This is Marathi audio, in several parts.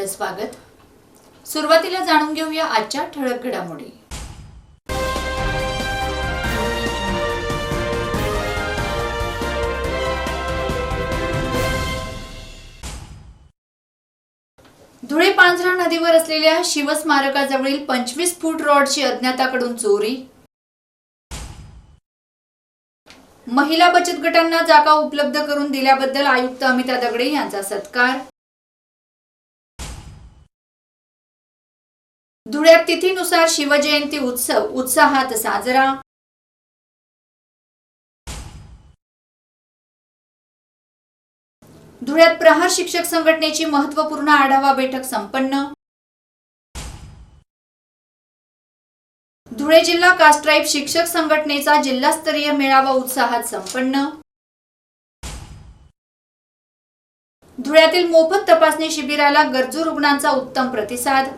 आपलं स्वागत. सुरुवातीला जाणून घेऊया आजच्या ठळक घडामोडी. धुळे पांझरा नदीवर असलेल्या शिवस्मारकाजवळील पंचवीस फूट रॉडची अज्ञाताकडून चोरी. महिला बचत गटांना जागा उपलब्ध करून दिल्याबद्दल आयुक्त अमिता दगडे यांचा सत्कार. धुळ्यात तिथीनुसार शिवजयंती उत्सव उत्साहात साजरा. धुळ्यात प्रहार शिक्षक संघटनेची महत्त्वपूर्ण आढावा बैठक संपन्न. धुळे जिल्हा कास्ट्राईब शिक्षक संघटनेचा जिल्हास्तरीय मेळावा उत्साहात संपन्न. धुळ्यातील मोफत तपासणी शिबिराला गरजू रुग्णांचा उत्तम प्रतिसाद.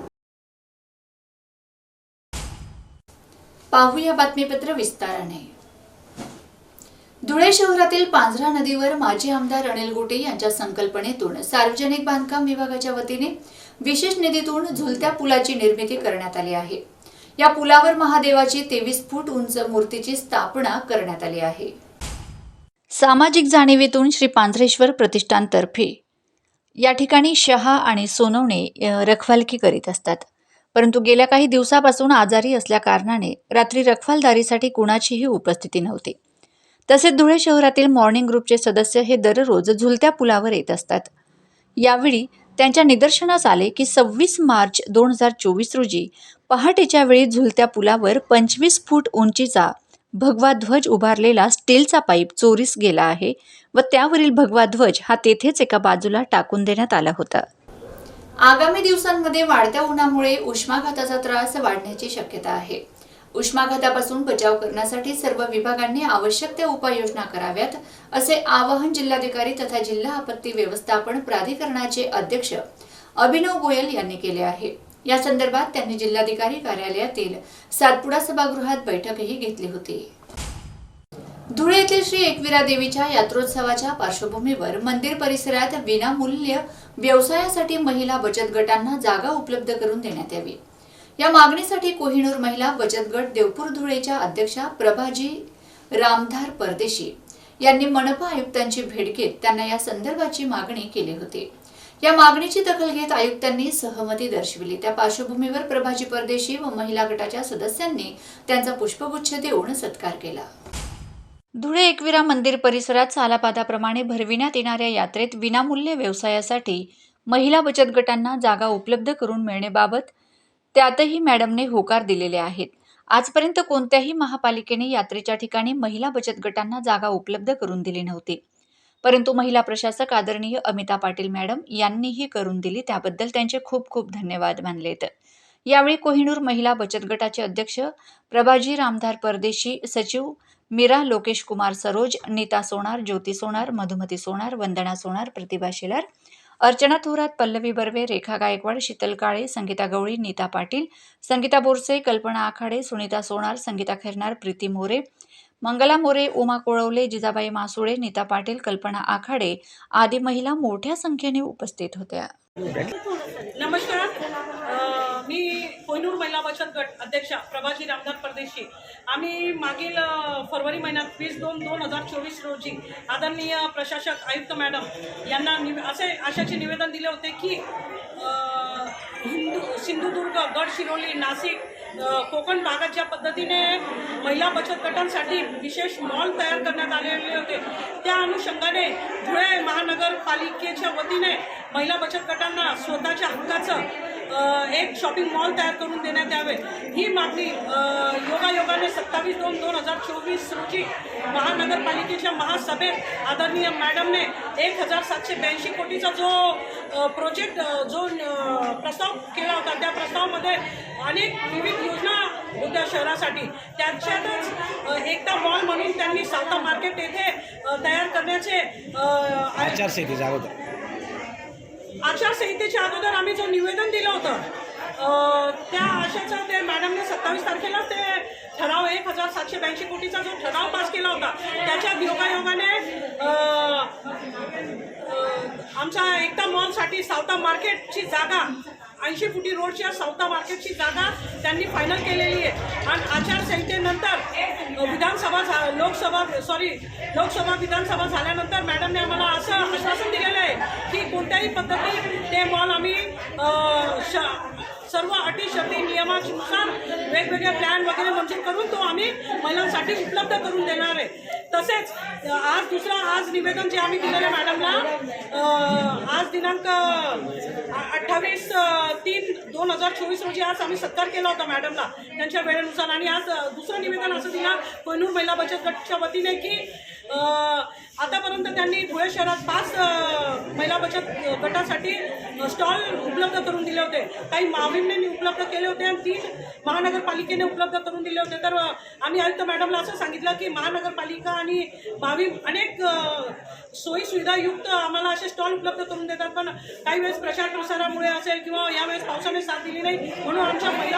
पाहूया बातमीपत्र विस्ताराने. धुळे शहरातील पांझरा नदीवर माजी आमदार अनिल गोटे यांच्या संकल्पनेतून सार्वजनिक बांधकाम विभागाच्या वतीने विशेष निधीतून झुलत्या पुलाची निर्मिती करण्यात आली आहे. या पुलावर महादेवाची तेवीस फूट उंच मूर्तीची स्थापना करण्यात आली आहे. सामाजिक जाणीवेतून श्री पांझरेश्वर प्रतिष्ठानतर्फे. या ठिकाणी शहा आणि सोनवणे रखवालकी करीत असतात. परंतु गेल्या काही दिवसापासून आजारी असल्याकारणाने रात्री रखवालदारीसाठी कुणाचीही उपस्थिती नव्हती. तसेच धुळे शहरातील मॉर्निंग ग्रुपचे सदस्य हे दररोज झुलत्या पुलावर येत असतात. यावेळी त्यांच्या निदर्शनास आले की सव्वीस मार्च दोन हजार चोवीस रोजी पहाटेच्या वेळी झुलत्या पुलावर पंचवीस फूट उंचीचा भगवा ध्वज उभारलेला स्टीलचा पाईप चोरीस गेला आहे व त्यावरील भगवा ध्वज हा तेथेच एका बाजूला टाकून देण्यात आला होता. आगामी दिवसांमध्ये वाढत्या उन्हामुळे उष्माघाताचा त्रास वाढण्याची शक्यता आहे. उष्माघातापासून बचाव करण्यासाठी सर्व विभागांनी आवश्यक त्या उपाययोजना कराव्यात असे आवाहन जिल्हाधिकारी तथा जिल्हा आपत्ती व्यवस्थापन प्राधिकरणाचे अध्यक्ष अभिनव गोयल यांनी केले आहे. या संदर्भात त्यांनी जिल्हाधिकारी कार्यालयातील सातपुडा सभागृहात बैठकही घेतली होती. धुळे येथील श्री एकविरा देवीच्या यात्रोत्सवाच्या पार्श्वभूमीवर मंदिर परिसरात विनामूल्य व्यवसायासाठी महिला बचत गटांना जागा उपलब्ध करून देण्यात यावी. या मागणीसाठी कोहिनूर महिला बचत गट देवपूर धुळेच्या अध्यक्षा प्रभाजी रामधार परदेशी यांनी मनपा आयुक्तांची भेट घेत त्यांना या संदर्भाची मागणी केली होती. या मागणीची दखल घेत आयुक्तांनी सहमती दर्शविली. त्या पार्श्वभूमीवर प्रभाजी परदेशी व महिला गटाच्या सदस्यांनी त्यांचा पुष्पगुच्छ देऊन सत्कार केला. धुळे एकविरा मंदिर परिसरात सालापादाप्रमाणे भरविण्यात येणाऱ्या यात्रेत विनामूल्य व्यवसायासाठी महिला बचत गटांना जागा उपलब्ध करून मिळण्याबाबत त्यातही मॅडमने होकार दिलेले आहेत. आजपर्यंत कोणत्याही महापालिकेने यात्रेच्या ठिकाणी महिला बचत गटांना जागा उपलब्ध करून दिली नव्हती. परंतु महिला प्रशासक आदरणीय अमिता पाटील मॅडम यांनीही करून दिली त्याबद्दल त्यांचे खूप खूप धन्यवाद मानलेत यावेळी कोहिनूर महिला बचत गटाचे अध्यक्ष प्रभाजी रामधार परदेशी सचिव मीरा लोकेश कुमार सरोज नीता सोनार ज्योती सोनार मधुमती सोनार वंदना सोनार प्रतिभा शेलार अर्चना थोरात पल्लवी बर्वे रेखा गायकवाड शीतल काळे संगीता गवळी नीता पाटील संगीता बोरसे कल्पना आखाडे सुनीता सोनार संगीता खैरनार प्रीती मोरे मंगला मोरे उमा कोळवले जिजाबाई मासुळे नीता पाटील कल्पना आखाडे आदी महिला मोठ्या संख्येने उपस्थित होत्या. नमस्कार. मी कोहिनूर महिला बचत गट अध्यक्षा प्रभाजी रामदास परदेशी. आम्ही मागील फरवरी महिन्यात वीस दोन दोन हजार चोवीस रोजी आदरणीय प्रशासक आयुक्त मॅडम यांना निवे असे आशाचे निवेदन दिले होते की हिंदू सिंधुदुर्ग गडचिरोली नाशिक कोकण भागात ज्या पद्धतीने महिला बचत गटांसाठी विशेष मॉल तयार करण्यात आलेले होते त्या अनुषंगाने धुळे महानगरपालिकेच्या वतीने महिला बचत गटांना स्वतःच्या हक्काचं एक शॉपिंग मॉल तयार करून देण्यात यावे. ही मागणी योगायोगाने सत्तावीस दोन दोन हजार चोवीस रोजी महानगरपालिकेच्या महासभेत आदरणीय मॅडमने एक हजार सातशे ब्याऐंशी कोटीचा जो प्रोजेक्ट जो प्रस्ताव केला होता त्या प्रस्तावामध्ये अनेक विविध योजना होत्या शहरासाठी. त्याच्यातच एकता मॉल म्हणून त्यांनी सावता मार्केट येथे तयार करण्याचे अ, आचारसंहितेच्या अगोदर. आचारसंहितेच्या अगोदर आम्ही जो निवेदन दिलं होतं त्या आशेचं ते मॅडमने सत्तावीस तारखेला ते ठराव एक हजार सातशे ब्याऐंशी कोटीचा जो ठराव पास केला होता त्याच्यात योगायोगाने आमच्या एकता मॉलसाठी सावता मार्केटची जागा ऐंशी फुटी रोडच्या सावता मार्केटची जागा त्यांनी फायनल केलेली आहे. आणि आचारसंहितेनंतर विधानसभा झा लोकसभा सॉरी लोकसभा विधानसभा झाल्यानंतर मॅडमने आम्हाला असं आश्वासन दिलेलं आहे की कोणत्याही पद्धतीत ते मॉल आम्ही श सर्व अटी शर्ती नियमानुसार वेगवेगळे प्लॅन वगैरे मंजूर करून तो आम्ही महिलांसाठी उपलब्ध करून देणार आहे. तसेच आज दुसरं आज निवेदन जे आम्ही दिलेलं आहे मॅडमला आज दिनांक अठ्ठावीस तीन दोन हजार चोवीस रोजी आज आम्ही सत्कार केला होता मॅडमला त्यांच्या वेळेनुसार. आणि आज दुसरं निवेदन असं दिलं कोहिनूर महिला बचत गटच्या वतीने की आतापर्यंत त्यांनी धुळे शहरात पाच अ, बचत गटासाठी स्टॉल उपलब्ध करून दिले होते. काही माविमने उपलब्ध केले होते आणि तीन महानगरपालिकेने उपलब्ध करून दिले होते. तर आम्ही आयुक्त मॅडमला असं सांगितलं की महानगरपालिका आणि माविम अनेक सोयीसुविधायुक्त आम्हाला असे स्टॉल उपलब्ध करून देतात. पण काही वेळेस प्रचार प्रसारामुळे असेल किंवा यावेळेस पावसाने साथ दिली नाही म्हणून आमच्या महिला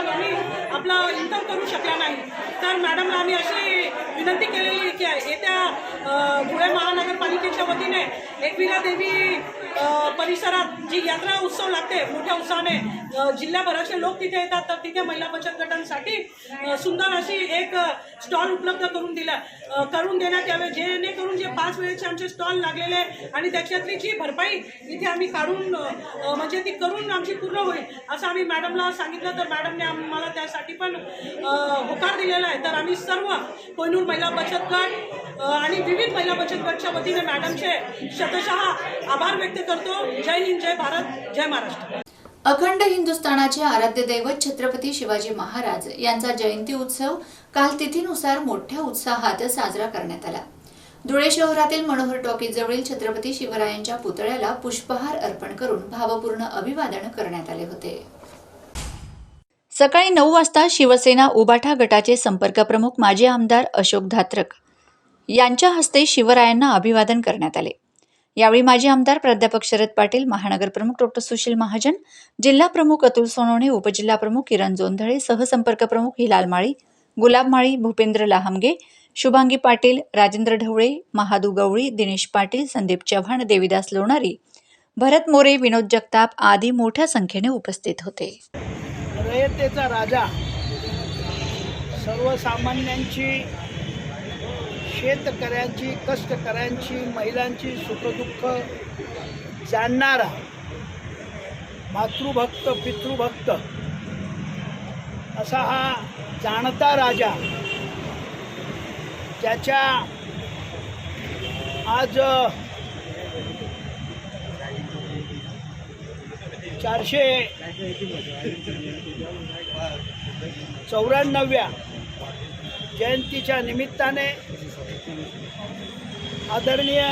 आपला इन्कम करू शकला नाही. तर मॅडमला आम्ही अशी विनंती केलेली आहे की येत्या धुळे महानगरपालिकेच्या वतीने एकविरा देवी परिसरात जी यात्रा उत्सव लागते मोठ्या उत्साहाने जिल्ह्याभराचे लोक तिथे येतात तर तिथे महिला बचत गटांसाठी सुंदर अशी एक स्टॉल उपलब्ध करून दिला. करून देण्यात यावे. जेणेकरून जे पाच वेळेचे आमचे स्टॉल लागलेले आहे आणि त्याच्यातली जी भरपाई इथे आम्ही काढून म्हणजे ती करून आमची पूर्ण होईल असं आम्ही मॅडमला सांगितलं. तर मॅडमने आम्हाला त्यासाठी पण होकार दिलेला आहे. तर आम्ही सर्व कोयनूर महिला बचत गट आणि विविध महिला बचत गटच्या वतीने मॅडमचे शतशः आभार व्यक्त करतो. जय हिंद जय भारत जय महाराष्ट्र. अखंड हिंदुस्थानाचे आराध्य दैवत छत्रपती शिवाजी महाराज यांचा जयंती उत्सव काल तिथीनुसार मोठ्या उत्साहात साजरा करण्यात आला. धुळे शहरातील मनोहर टॉकीजवळील छत्रपती शिवरायांच्या पुतळ्याला पुष्पहार अर्पण करून भावपूर्ण अभिवादन करण्यात आले होते. सकाळी नऊ वाजता शिवसेना उबाठा गटाचे संपर्क प्रमुख माजी आमदार अशोक धात्रक यांच्या हस्ते शिवरायांना अभिवादन करण्यात आले. यावेळी माजी आमदार प्राध्यापक शरद पाटील महानगर प्रमुख डॉक्टर सुशील महाजन जिल्हा प्रमुख अतुल सोनवणे उपजिल्हा प्रमुख किरण जोंधळे सहसंपर्क प्रमुख हिलाल माळी गुलाब माळी भूपेंद्र लाहमगे शुभांगी पाटील राजेंद्र ढवळे महादू गवळी दिनेश पाटील संदीप चव्हाण देविदास लोणारी भरत मोरे विनोद जगताप आदी मोठ्या संख्येने उपस्थित होते. रयतेचा राजा सर्वसामान्यांची शेतकऱ्यांची कष्टकऱ्यांची महिलांची सुखदुःख जाणणारा मातृभक्त पितृभक्त असा हा जाणता राजा ज्याच्या आज चारशे चौऱ्याण्णव्या जयंतीच्या निमित्ताने आदरणीय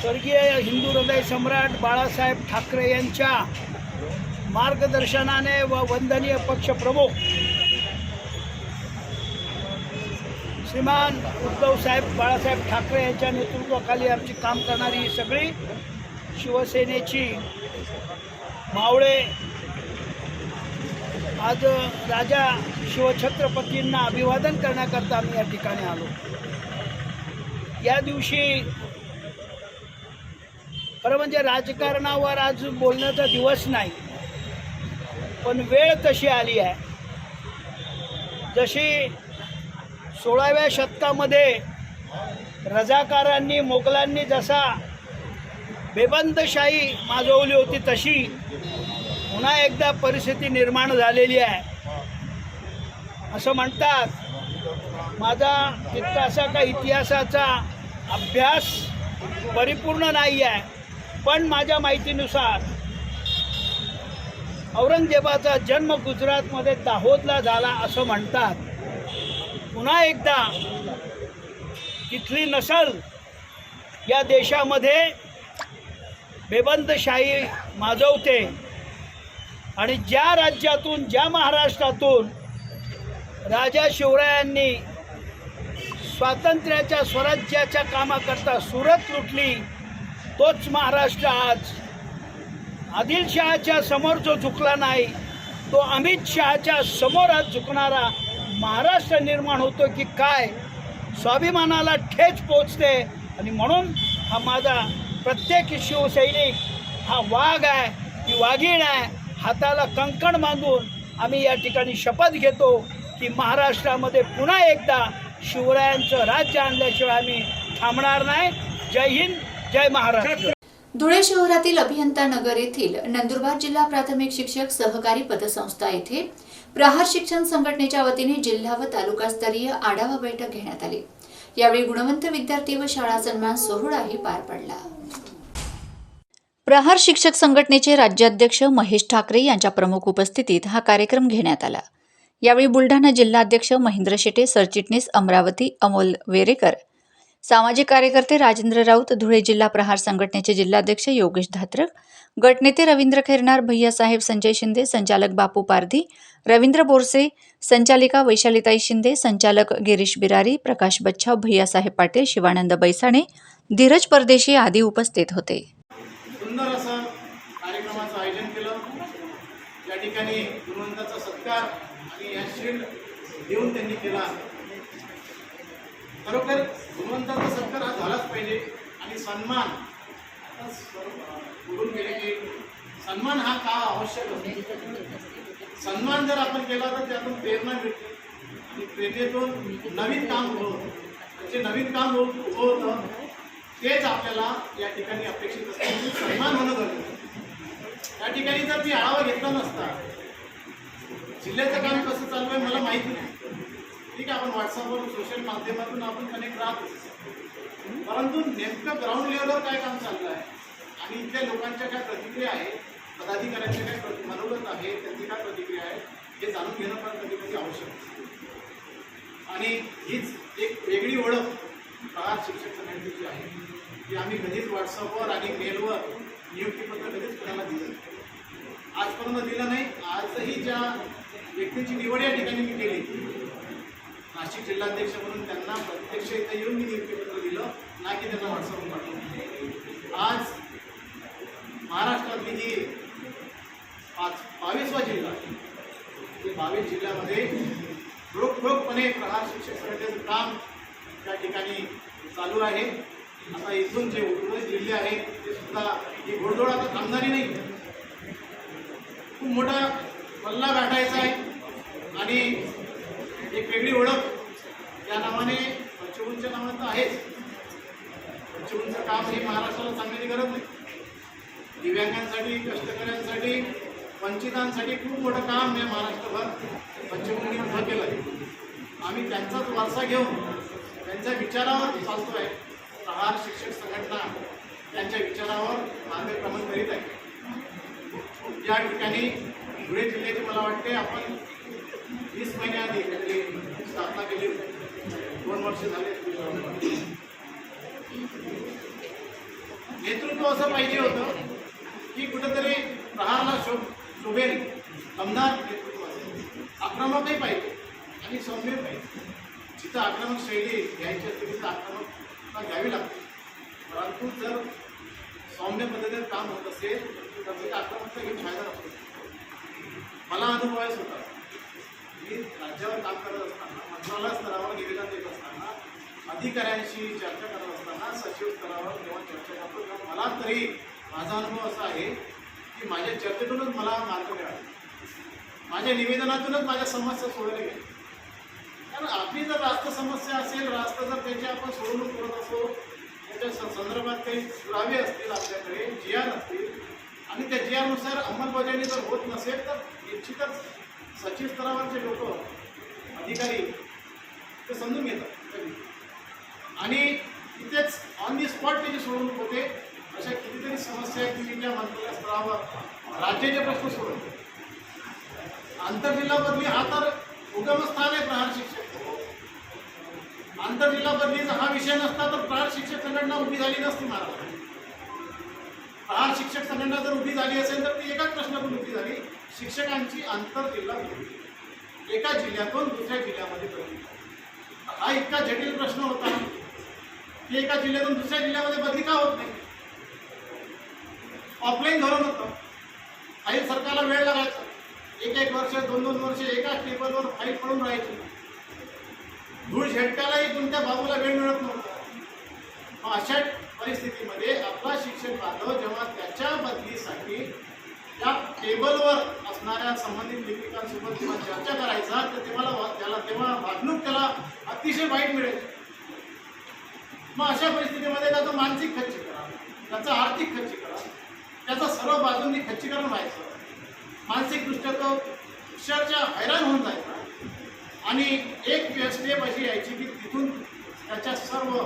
स्वर्गीय हिंदू हृदय सम्राट बाळासाहेब ठाकरे यांच्या मार्गदर्शनाने व वंदनीय पक्षप्रमुख श्रीमान उद्धवसाहेब बाळासाहेब ठाकरे यांच्या नेतृत्वाखाली आमची काम करणारी ही सगळी शिवसेनेची मावळे आज राजा शिवछत्रपतींना अभिवादन करण्याकरता आम्ही या ठिकाणी आलो. या दिवशी खरं म्हणजे राजकारणावर आज बोलण्याचा दिवस नाही पण वेळ तशी आली आहे. जशी सोळाव्या शतकामध्ये रजाकारांनी मोगलांनी जसा बेबंदशाही माजवली होती तशी पुन्हा एकदा परिस्थिती निर्माण झालेली आहे. असं म्हणतात. माझा तितका असा काही इतिहासाचा अभ्यास परिपूर्ण नाही आहे. पण माझ्या माहितीनुसार औरंगजेबाचा जन्म गुजरातमध्ये दाहोदला झाला असं म्हणतात. पुन्हा एकदा तिथली नसल या देशामध्ये बेबंदशाही माजवते. आणि ज्या राज्यातून ज्या महाराष्ट्रातून राजा शिवरायांनी स्वातंत्र्याच्या स्वराज्याच्या कामाकरता सुरत लुटली तोच महाराष्ट्र आज आदिलशहाच्या समोर जो झुकला नाही तो अमित शहाच्या समोर आज झुकणारा महाराष्ट्र निर्माण होतो की काय स्वाभिमानाला ठेच पोचते. आणि म्हणून हा माझा प्रत्येक शिवसैनिक हा वाघ आहे ही वाघीण आहे हाताला कंकण बांधून आम्ही या ठिकाणी शपथ घेतो की महाराष्ट्रामध्ये पुन्हा एकदा शिवरायांचं राज्य आणल्याशिवाय आम्ही थांबणार नाही. जय हिंद जय महाराष्ट्र. धुळे शहरातील अभियंता नगर येथील नंदुरबार जिल्हा प्राथमिक शिक्षक सहकारी पतसंस्था येथे प्रहार शिक्षण संघटनेच्या वतीने जिल्हा व तालुकास्तरीय आढावा बैठक घेण्यात आली. यावेळी गुणवंत विद्यार्थी व शाळा सन्मान सोहळाही पार पडला. प्रहार शिक्षक संघटनेचे राज्याध्यक्ष महेश ठाकरे यांच्या प्रमुख उपस्थितीत हा कार्यक्रम घेण्यात आला. यावेळी बुलढाणा जिल्हाध्यक्ष महेंद्र शेटे सरचिटणीस अमरावती अमोल वेरेकर सामाजिक कार्यकर्ते राजेंद्र राऊत धुळे जिल्हा प्रहार संघटनेचे जिल्हाध्यक्ष योगेश धात्रक गटनेते रवींद्र खैरनार भैयासाहेब संजय शिंदे संचालक बापू पारधी रवींद्र बोरसे संचालिका वैशालीताई शिंदे संचालक गिरीश बिरारी प्रकाश बच्छाव भैयासाहेब पाटील शिवानंद बैसाणे धीरज परदेशी आदी उपस्थित होते सुंदर असं कार्यक्रमाचं आयोजन केलं या ठिकाणी गुणवंताचा सत्कार आणि या शिल्ड देऊन त्यांनी केला. खरोखर गुणवंताचा सत्कार हा झालाच पाहिजे आणि सन्मान आता बोलून गेले की सन्मान हा का आवश्यक असतो? सन्मान जर आपण केला तर त्यातून प्रेरणा मिळते. आणि प्रेरणेतून नवीन काम उभं होतं जे नवीन काम उभं होतं तेच आपल्याला या ठिकाणी अपेक्षित असते. सन्मान होणं गरजेचं त्या ठिकाणी जर मी आढावा घेतला नसता जिल्ह्याचं काम कसं चालू आहे मला माहिती नाही. ठीक आहे आपण व्हॉट्सअपवर सोशल माध्यमातून आपण कनेक्ट राहतो. परंतु नेमकं ग्राउंड लेवलवर काय काम चाललं आहे? आणि इथल्या लोकांच्या काय प्रतिक्रिया आहेत पदाधिकाऱ्यांच्या काय मनोगत आहे त्यांची काय प्रतिक्रिया आहे हे जाणून घेणं पण कधी कधी आवश्यक असतं. आणि हीच एक वेगळी ओळख प्रहार शिक्षक समितीची आहे की आम्ही कधीच व्हॉट्सअपवर आणि मेलवर नियुक्तीपत्र कधीच कोणाला दिलं आजपर्यंत दिलं नाही. आजही ज्या व्यक्तीची निवड या ठिकाणी मी केली. नाशिक जिल्हाध्यक्ष म्हणून त्यांना प्रत्यक्ष इथं येऊन मी नियुक्तीपत्र दिलं. ना की त्यांना व्हॉट्सअप पाठवलं. आज महाराष्ट्रातली ही पाच बावीसवा जिल्हा ते बावीस जिल्ह्यामध्ये रोखरोखपणे प्रहार शिक्षक संघटनेचं काम त्या ठिकाणी चालू आहे. आता इथून जे उर्वरित जिल्हे आहेत ते सुद्धा ही घोडदोड आता थांबणारी नाही. खूप मोठा पल्ला गाठायचा आहे आणि एक वेगळी ओळख या नावाने पंचगुणच्या नावानं तर आहेच. पंचगुणचं काम हे महाराष्ट्राला सांगण्याची गरज नाही. दिव्यांगांसाठी कष्टकऱ्यांसाठी वंचितांसाठी खूप मोठं काम या महाराष्ट्रभर पंचभूमीने उभं केलं आहे आम्ही त्यांचाच वारसा घेऊन त्यांच्या विचारावर चालतो आहे प्रहार शिक्षक संघटना त्यांच्या विचारावर मार्गक्रमण करीत आहे. या ठिकाणी धुळे जिल्ह्याची मला वाटते आपण वीस महिन्याआधी काहीतरी स्थापना केली दोन वर्ष झाले. नेतृत्व असं पाहिजे होतं की कुठंतरी प्रहारला शोभ शोभेल. दमदार नेतृत्व असेल आक्रमकही पाहिजे आणि सौम्य पाहिजे. जिथं आक्रमक शैली घ्यायची असते तिथं हा घ्यावी लागते. परंतु जर सौम्य पद्धतीने काम होत असेल तर ते आक्रमकता घेऊन फायदा नसतो मला अनुभव आहे स्वतः मी राज्यावर काम करत असताना मंत्रालय स्तरावर निवेदन देत असताना अधिकाऱ्यांशी चर्चा करत असताना सचिव स्तरावर जेव्हा चर्चा करतो तेव्हा मला तरी माझा अनुभव असा आहे की माझ्या चर्चेतूनच मला मार्ग मिळाला. माझ्या निवेदनातूनच माझ्या समस्या सोडवल्या गेल्या. कारण आपली जर रास्त समस्या असेल रास्त जर त्याची आपण सोडवणूक करत असो त्याच्या संदर्भात काही पुरावे असतील आपल्याकडे जी आर असतील आणि त्या जी आरनुसार अंमलबजावणी जर होत नसेल तर निश्चितच सचिव स्तरावरचे लोक अधिकारी ते समजून घेतात. आणि तिथेच ऑन दी स्पॉट त्याची सोडवणूक होते अशा कितीतरी समस्या आहेत की ज्या मंत्रालय स्तरावर राज्याचे प्रश्न सोडवते. आंतरजिल्हा बदली हा तर उगमस्थान आहे प्रहार शिक्षण आंतरजिल्हा बदलीचा हा विषय नसता तर प्रहार शिक्षक संघटना उभी झाली नसती महाराज. प्रहार शिक्षक संघटना जर उभी झाली असेल तर ती एकाच प्रश्नातून उभी झाली. शिक्षकांची आंतरजिल्हा बदली एका जिल्ह्यातून दुसऱ्या जिल्ह्यामध्ये बदली हा इतका जटिल प्रश्न होता की एका जिल्ह्यातून दुसऱ्या जिल्ह्यामध्ये बदली का होत नाही? ऑफलाईन धोरण होतं. फाईल सरकारला वेळ लागायचा. एक एक वर्ष दोन दोन वर्ष एकाच टेबलवर फाईल पडून राहायची. धूळ झटकालाही तुमच्या बाजूला वेळ मिळत नव्हता. मग अशा परिस्थितीमध्ये आपला शिक्षक बांधव जेव्हा त्याच्या बदलीसाठी त्या टेबलवर असणाऱ्या संबंधित लिपिकांसोबत जेव्हा चर्चा करायचा तर तेव्हा वा- त्याला तेव्हा वागणूक त्याला अतिशय वाईट मिळेल. मग अशा परिस्थितीमध्ये त्याचं मानसिक खच्चीकरण त्याचं आर्थिक खच्चीकरण त्याचं सर्व बाजूंनी खच्चीकरण व्हायचं मानसिकदृष्ट्या तो अक्षरशः हैराण होऊन जायचं. आणि एक स्टेप अशी यायची की तिथून त्याच्या सर्व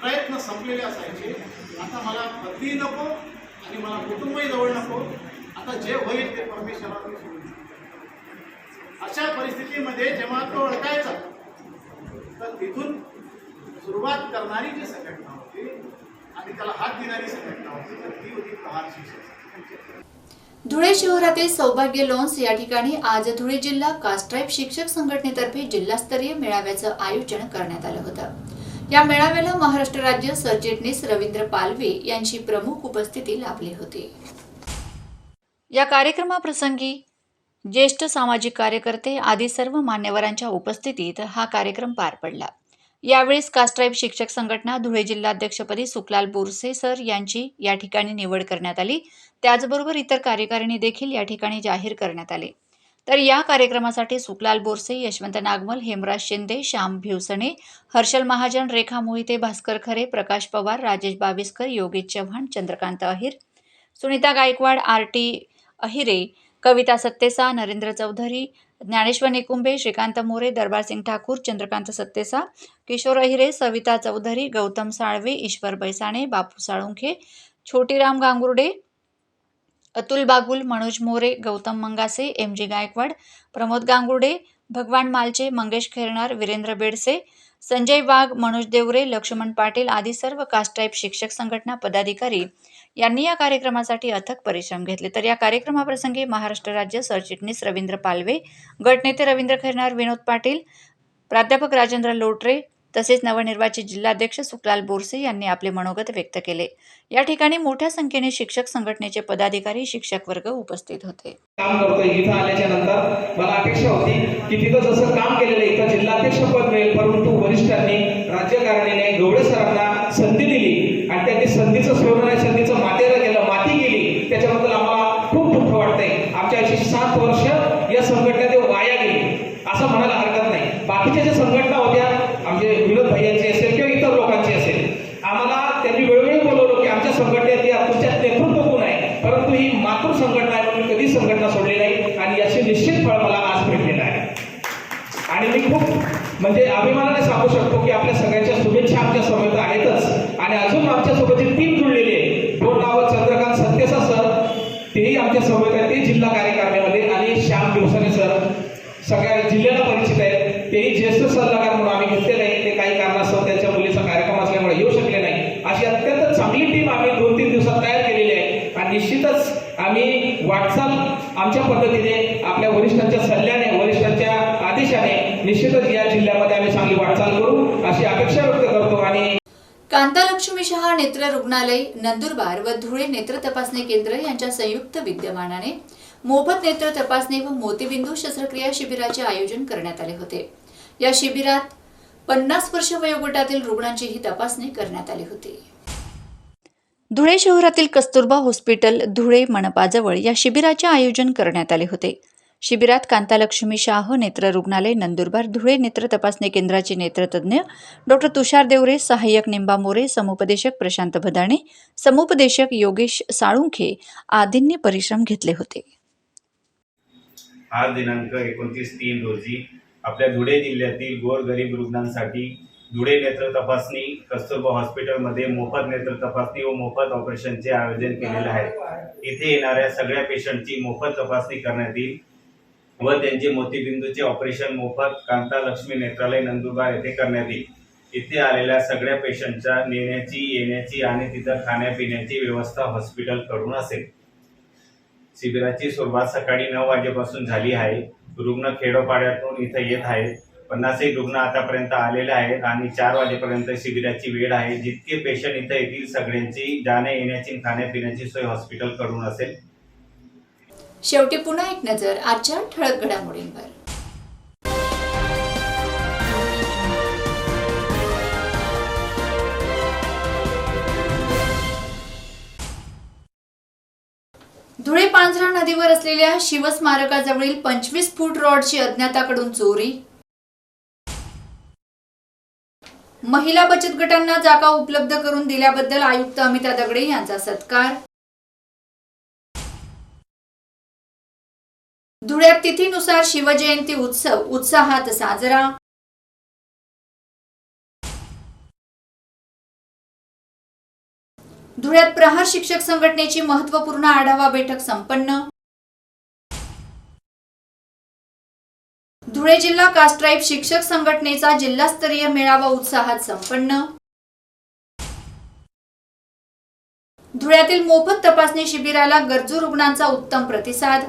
प्रयत्न संपलेले असायचे. आता मला पत्नी नको आणि मला कुटुंबही जवळ नको. आता जे होईल ते परमेश्वराने सोडून अशा परिस्थितीमध्ये जेव्हा तो अडकायचा तर तिथून सुरुवात करणारी जी संघटना होती आणि त्याला हात देणारी संघटना होती तर ती होती प्रहार शिक्षण धुळे शहरातील सौभाग्य लॉन्स या ठिकाणी आज धुळे जिल्हा कास्ट्राईब शिक्षक संघटनेतर्फे जिल्हास्तरीय मेळाव्याचं आयोजन करण्यात आलं होतं. या मेळाव्याला महाराष्ट्र राज्य सरचिटणीस रवींद्र पालवे यांची प्रमुख उपस्थिती लाभली होती. या कार्यक्रमाप्रसंगी ज्येष्ठ सामाजिक कार्यकर्ते आदी सर्व मान्यवरांच्या उपस्थितीत हा कार्यक्रम पार पडला. यावेळेस कास्ट्राईब शिक्षक संघटना धुळे जिल्हाध्यक्षपदी सुखलाल बोरसे सर यांची या ठिकाणी निवड करण्यात आली. त्याचबरोबर इतर कार्यकारिणी देखील या ठिकाणी जाहीर करण्यात आले. तर या कार्यक्रमासाठी Sukhlal Borse Yashwant Nagmal Hemraj Shinde Shyam भिवसणे Harshal Mahajan Rekha Mohite Bhaskar Khare Prakash Pawar Rajesh Baviskar Yogesh Chavan Chandrakant Ahir Sunita Gaikwad R T Ahire Kavita Sattesa Narendra Chaudhari Dnyaneshwar Nikumbhe Shrikant More Darbarsing Thakur Chandrakant Sattesa Kishor Ahire Savita Chaudhari Gautam Salve Ishwar Baisane Bapu Salunkhe Chhotiram Gangurde Atul Bagul Manoj More Gautam Mangase M G Gaikwad Pramod Gangurde Bhagwan Malche Mangesh Khernar Virendra Bedse Sanjay वाघ मनोज देवरे लक्ष्मण पाटील आदी सर्व कास्टाईप शिक्षक संघटना पदाधिकारी यांनी या कार्यक्रमासाठी अथक परिश्रम घेतले. तर या कार्यक्रमाप्रसंगी महाराष्ट्र राज्य सरचिटणीस रवींद्र पालवे गटनेते रवींद्र खैरनार विनोद पाटील प्राध्यापक राजेंद्र लोटरे तसेच नवनिर्वाचित जिल्हाध्यक्ष सुखलाल बोरसे यांनी आपले मनोगत व्यक्त केले. या ठिकाणी मोठ्या संख्येने शिक्षक संघटनेचे पदाधिकारी शिक्षक वर्ग उपस्थित होते. काम करतोय. इथं आल्याच्यानंतर मला अपेक्षा होती की तिथं जसं काम केलेलं इथं जिल्हाध्यक्ष पद मिळेल परंतु वरिष्ठांनी राज्यकारिणीने गवळे सरांना संधी दिली. आणि त्यांनी संधीचं सोडलं आहे संधीचं मातेला केलं माती केली त्याच्याबद्दल आम्हाला खूप दुःख वाटतंय. आमच्या अशी सात वर्ष या संघटनेत वाया गेली. असं म्हणायला हरकत नाही. बाकीच्या ज्या संघटना होत्या आमचे विनोद भैयांचे असेल किंवा इतर लोकांचे असेल आम्हाला त्यांनी वेळोवेळी बोलवलं की आमच्या संघटनेत या तुमच्यात नेतृत्व कोण आहे परंतु ही मातृ संघटना आहे म्हणून कधी संघटना सोडली नाही आणि याचे निश्चित फळ मला आज भेटलेलं आहे आणि मी खूप म्हणजे अभिमानाने सांगू शकतो की आपल्या सगळ्यांच्या शुभेच्छा आमच्यासमोर आहेतच आणि अजून आमच्यासोबत जी टीम जुळलेली आहे दोन नावं चंद्रकांत सत्तेसा सर तेही आमच्यासमोर आहेत ते जिल्हा कार्यकारिणीमध्ये आणि श्याम दिवसाने सर सगळ्या जिल्ह्याला परिचित आहेत तेही ज्येष्ठ सल्लागार म्हणून आम्ही घेतलेले आहे ते काही कारणास्तव त्यांच्या मुलीचा कार्यक्रम असल्यामुळे येऊ शकले नाही अशी अत्यंत चांगली टीम आम्ही दोन तीन दिवसात तयार केलेली आहे आणि निश्चितच आम्ही वाटचाल आमच्या पद्धतीने आपल्या वरिष्ठांच्या सल्ल्याने वरिष्ठांच्या आदेशाने निश्चितच या जिल्ह्यामध्ये आम्ही चांगली वाटचाल करू अशी अपेक्षा व्यक्त करतो आणि कांतालक्ष्मी शहा नेत्र रुग्णालय नंदुरबार व धुळे नेत्र तपासणी केंद्र यांच्या संयुक्त विद्यमानाने मोफत नेत्र तपासणी व मोतीबिंदू शस्त्रक्रिया शिबिराचे आयोजन करण्यात आले होते. या शिबिरात पन्नास वर्ष वयोगटातील रुग्णांची ही तपासणी करण्यात आली होती. धुळे शहरातील कस्तुरबा हॉस्पिटल धुळे मनपाजवळ या शिबिराचे आयोजन करण्यात आले होते. शिबिरात कांतालक्ष्मी शाह नेत्र रुग्णालय नंदुरबार धुळे नेत्र तपासणी केंद्राचे नेत्रतज्ञ डॉक्टर तुषार देवरे सहाय्यक निंबा मोरे समुपदेशक प्रशांत भदाणे समुपदेशक योगेश साळुंखे आदींनी परिश्रम घेतले होते. आज दिनांक एकोणतीस तीन रोजी आपल्या धुळे जिल्ह्यातील गोरगरीब रुग्णांसाठी धुळे नेत्र तपासणी कस्तुरबा हॉस्पिटलमध्ये मोफत नेत्र तपासणी व मोफत ऑपरेशनचे आयोजन केलेले आहे. इथे येणाऱ्या सगळ्या पेशंटची मोफत तपासणी करण्यात येईल. व त्यांचे मोतीबिंदूचे ऑपरेशन मोफत कांता लक्ष्मी नेत्रालय नंदुरबार येथे करण्यात येईल. इथे आलेल्या सगळ्या पेशंटच्या नेण्याची येण्याची आणि तिथं खाण्यापिण्याची व्यवस्था हॉस्पिटलकडून असेल. शिबिराची सुरुवात सकाळी नऊ वाजेपासून झाली आहे. रुग्ण खेडोपाड्यातून इथं येत आहेत. पन्नास एक रुग्ण आतापर्यंत आलेले आहेत आणि चार वाजेपर्यंत शिबिराची वेळ आहे. जितके पेशंट इथं येतील सगळ्यांची जाण्या येण्याची खाण्यापिण्याची सोय हॉस्पिटलकडून असेल. शेवटी पुन्हा एक नजर आजच्या ठळक घडामोडींवर. धुळे पांझरा नदीवर असलेल्या शिवस्मारकाजवळील पंचवीस फूट रॉडची अज्ञाताकडून चोरी. महिला बचत गटांना जागा उपलब्ध करून दिल्याबद्दल आयुक्त अमिता दगडे यांचा सत्कार. धुळ्यात तिथीनुसार शिवजयंती उत्सव उत्साहात साजरा. धुळ्यात प्रहार शिक्षक संघटनेची महत्त्वपूर्ण आढावा बैठक संपन्न. धुळे जिल्हा कास्ट्राईब शिक्षक संघटनेचा जिल्हास्तरीय मेळावा उत्साहात संपन्न. धुळ्यातील मोफत तपासणी शिबिराला गरजू रुग्णांचा उत्तम प्रतिसाद.